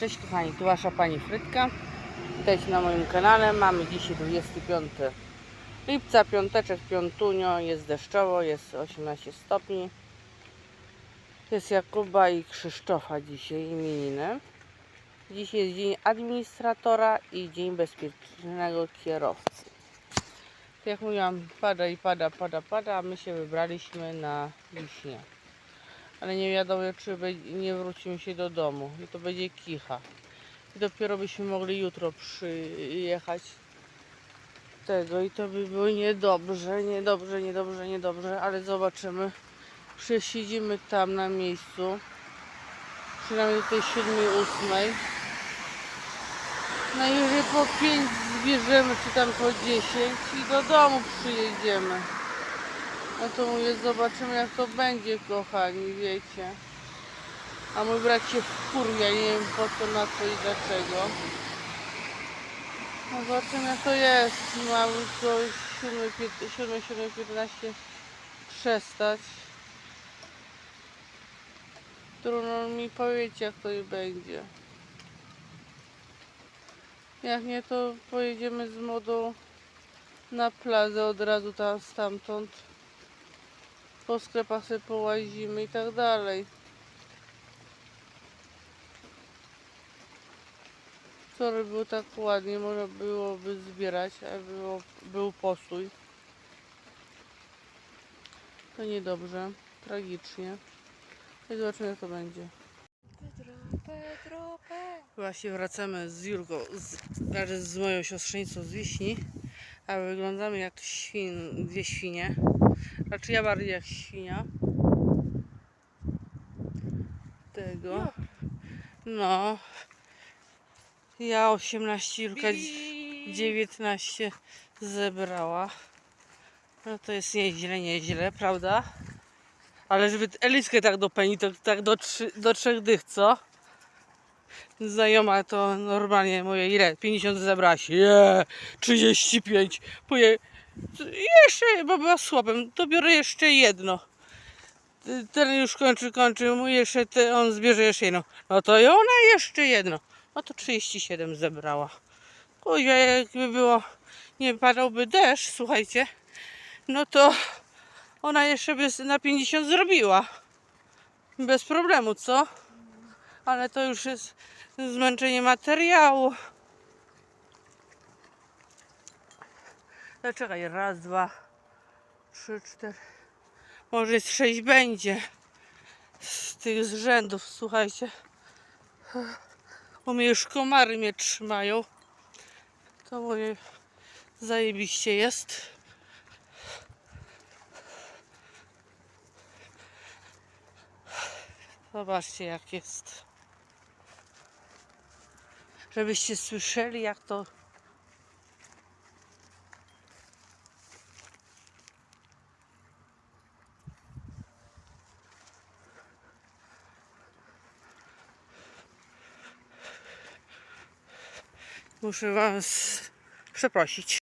Cześć kochani, tu wasza pani Frytka. Witajcie na moim kanale. Mamy dzisiaj 25 lipca, piąteczek, piątunio, jest deszczowo, jest 18 stopni. Jest Jakuba i Krzysztofa dzisiaj imieniny. Dzisiaj jest dzień administratora i dzień bezpiecznego kierowcy. Tak Jak mówiłam, pada i pada, pada, pada, my się wybraliśmy na wiśnie ale nie wiadomo czy nie wrócimy się do domu i to będzie kicha. I dopiero byśmy mogli jutro przyjechać tego i to by było niedobrze, niedobrze, niedobrze, niedobrze, ale zobaczymy. Przesiedzimy tam na miejscu, przynajmniej do tej 7-8. No i jeżeli po 5 zbierzemy, czy tam po 10 i do domu przyjedziemy. No to mówię, zobaczymy jak to będzie, kochani, wiecie. A mój brat się wkurwia, nie wiem po co, na co i dlaczego. No zobaczymy jak to jest. Mamy do 7, 7, 15 przestać. Trudno mi powiedzieć jak to będzie. Jak nie, to pojedziemy z modą na plazę od razu tam stamtąd po sklepach sobie połazimy i tak dalej. Wczoraj było tak ładnie, można byłoby zbierać, a było, był postój. To niedobrze, tragicznie. I zobaczymy jak to będzie. Właśnie wracamy z Jurką, z, znaczy z moją siostrzenicą z Wiśni, a wyglądamy jak świn, dwie świnie. Znaczy ja bardziej jak świnia. Tego. No. Ja 18, Jurka dz- 19 zebrała. No to jest nieźle, nieźle, prawda? Ale żeby Eliskę tak do peni, to tak do, trzy, do trzech dych, co? Znajoma to normalnie moje ile? 50 zebrałaś. Nie, 35. Poje... Jeszcze, bo była słabym, to biorę jeszcze jedno. Ten już kończy, kończy, jeszcze, te, on zbierze jeszcze jedno. No to i ona jeszcze jedno. No to 37 zebrała. Kuźwa, jakby było, nie padałby deszcz, słuchajcie, no to ona jeszcze by na 50 zrobiła. Bez problemu, co? ale to już jest zmęczenie materiału. No czekaj, raz, dwa, trzy, cztery. Może jest sześć będzie z tych z rzędów, słuchajcie. U mnie już komary mnie trzymają. To moje zajebiście jest. Zobaczcie jak jest. Żebyście słyszeli jak to Muszę was przeprosić.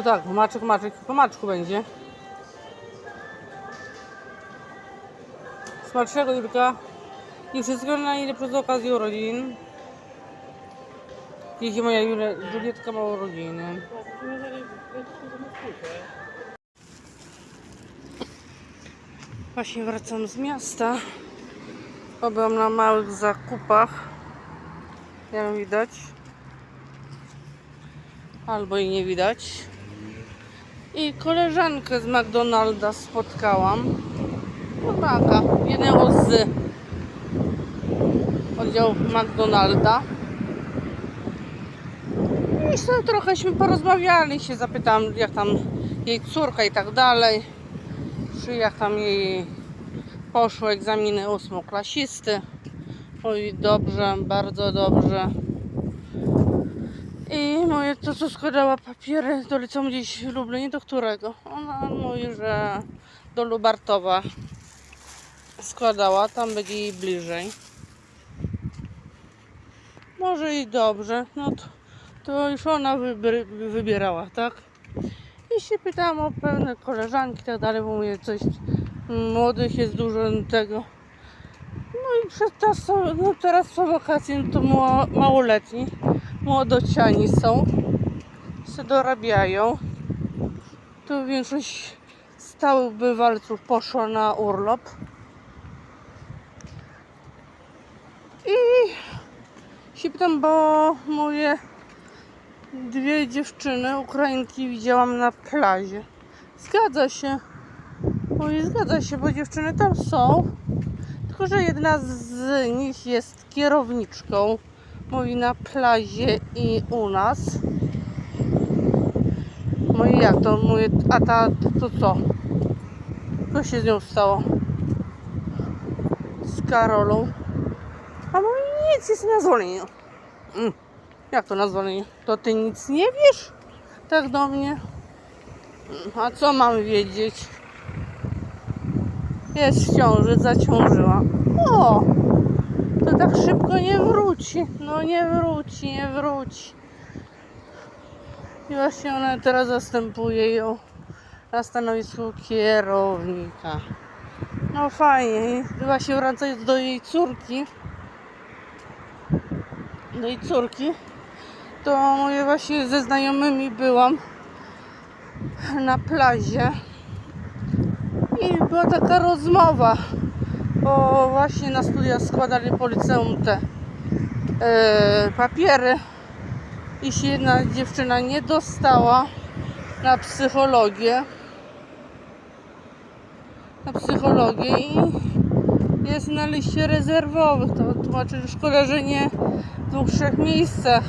No tak, maczek, maczek, po maczku będzie. Smacznego Julka. I wszystkiego najlepsze z okazji urodzin. Dzisiaj moja Julia, Julietka ma urodziny. To. Właśnie wracam z miasta. Byłam na małych zakupach. Jak widać. Albo i nie widać. I koleżankę z McDonalda spotkałam. Chłopaka, jednego z oddziału McDonalda. I sobie trochęśmy porozmawiali, się zapytałam jak tam jej córka i tak dalej czy jak tam jej poszły egzaminy ósmoklasisty. Mówi dobrze, bardzo dobrze. I mówię, to co składała papiery do liceum gdzieś w Lublinie, do którego? Ona mówi, że do Lubartowa składała, tam będzie jej bliżej. Może i dobrze, no to, to już ona wybry, wybierała, tak? I się pytałam o pewne koleżanki i tak dalej, bo mówię coś młodych jest dużo tego. No i przez są- no teraz są wakacje, no to mało, małoletni, młodociani są, się dorabiają. Tu większość stałych bywalców poszła na urlop. I się pytam, bo mówię, dwie dziewczyny, Ukrainki widziałam na plaży. Zgadza się. Mówi, zgadza się, bo dziewczyny tam są. Tylko, że jedna z nich jest kierowniczką. Mówi na plazie i u nas. Mówi, jak to? Mówi, a ta, to co? Co się z nią stało? Z Karolą. A mówi, nic, jest na zwolnieniu. Mm. Jak to na zwolnieniu? To ty nic nie wiesz? Tak do mnie. Mm, A co mam wiedzieć? Jest w ciąży, zaciążyła. O! To tak szybko nie wróci. No nie wróci, nie wróci. I właśnie ona teraz zastępuje ją na stanowisku kierownika. No fajnie. Właśnie wracając do jej córki. Do jej córki to mówię właśnie ze znajomymi byłam na plazie i była taka rozmowa, bo właśnie na studia składali po liceum te e, papiery i się jedna dziewczyna nie dostała na psychologię. Na psychologię i jest na liście rezerwowych to tłumaczy, że szkoda, że nie w dwóch, trzech miejscach.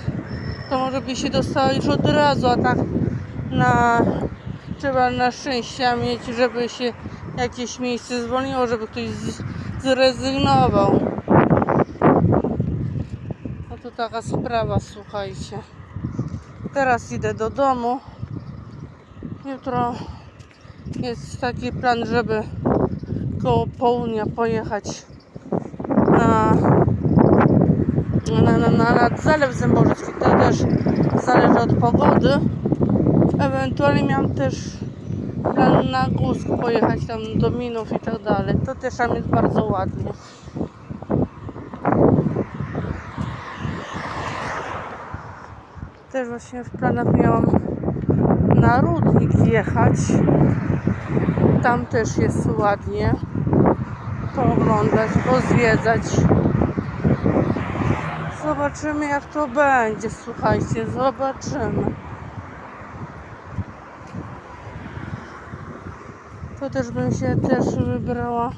To może by się dostała już od razu, a tak na trzeba na szczęścia mieć, żeby się jakieś miejsce zwolniło, żeby ktoś z, zrezygnował. No to taka sprawa, słuchajcie. Teraz idę do domu. Jutro jest taki plan, żeby koło południa pojechać na na, na, na, na Zalew Zęborzewski. To też zależy od pogody. Ewentualnie miałam też plan na Górsk pojechać tam do Minów i tak dalej. To też tam jest bardzo ładnie. Też właśnie w planach miałam na Rudnik jechać. Tam też jest ładnie. Pooglądać, pozwiedzać. Zobaczymy jak to będzie, słuchajcie, zobaczymy. To też bym się też wybrała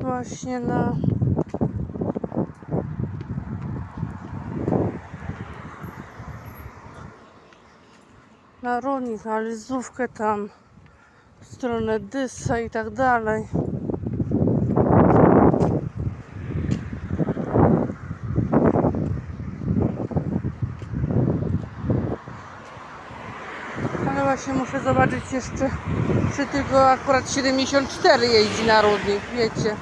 właśnie na na rolnik, na lizówkę tam w stronę Dysa i tak dalej. Ale właśnie muszę zobaczyć jeszcze, czy tylko akurat 74 jeździ na Rudnik, wiecie.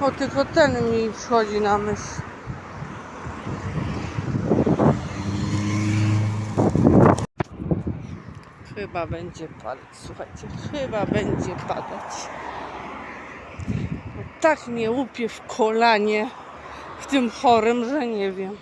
O, tylko ten mi przychodzi na myśl. Chyba będzie padać, słuchajcie, chyba będzie padać. Tak mnie łupie w kolanie w tym chorym, że nie wiem.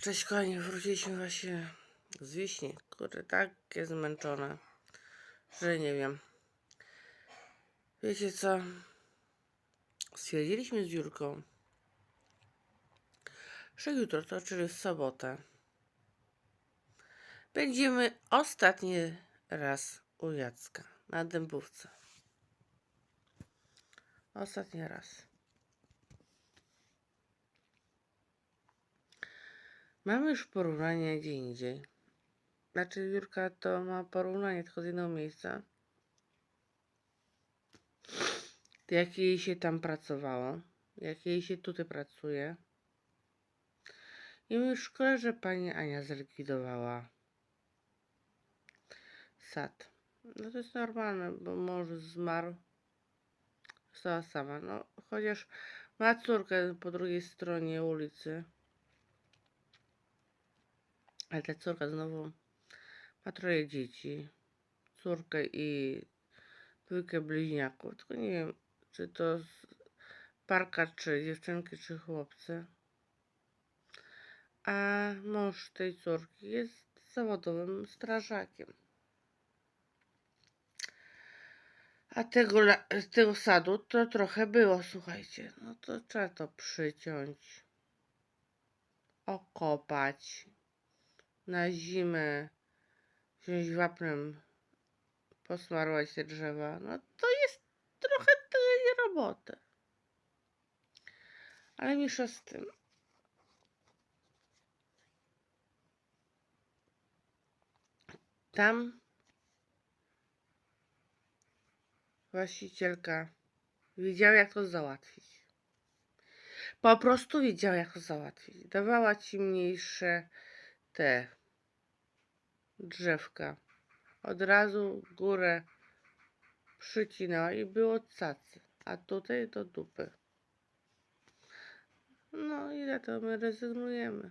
Cześć kochani, wróciliśmy właśnie z Wiśni. Kurde, takie zmęczone, że nie wiem. Wiecie co? Stwierdziliśmy z Jurką, że jutro, to czyli w sobotę, będziemy ostatni raz u Jacka na Dębówce. Ostatni raz. Mamy już porównanie gdzie indziej. Znaczy Jurka to ma porównanie tylko z innego miejsca. Jak jej się tam pracowało. Jak jej się tutaj pracuje. I już szkole, że pani Ania zlikwidowała sad. No to jest normalne, bo mąż zmarł. Została sama. No, chociaż ma córkę po drugiej stronie ulicy. Ale ta córka znowu ma troje dzieci. Córkę i dwójkę bliźniaków. Tylko nie wiem, czy to parka, czy dziewczynki, czy chłopcy. A mąż tej córki jest zawodowym strażakiem. A tego, tego sadu to trochę było, słuchajcie. No to trzeba to przyciąć, okopać, na zimę wziąć wapnem, posmarować te drzewa. No to jest trochę tej roboty. Ale mniejsza z tym. Tam właścicielka wiedziała, jak to załatwić. Po prostu wiedziała, jak to załatwić. Dawała ci mniejsze te drzewka. Od razu górę przycinała i było cacy. A tutaj do dupy. No i na to my rezygnujemy.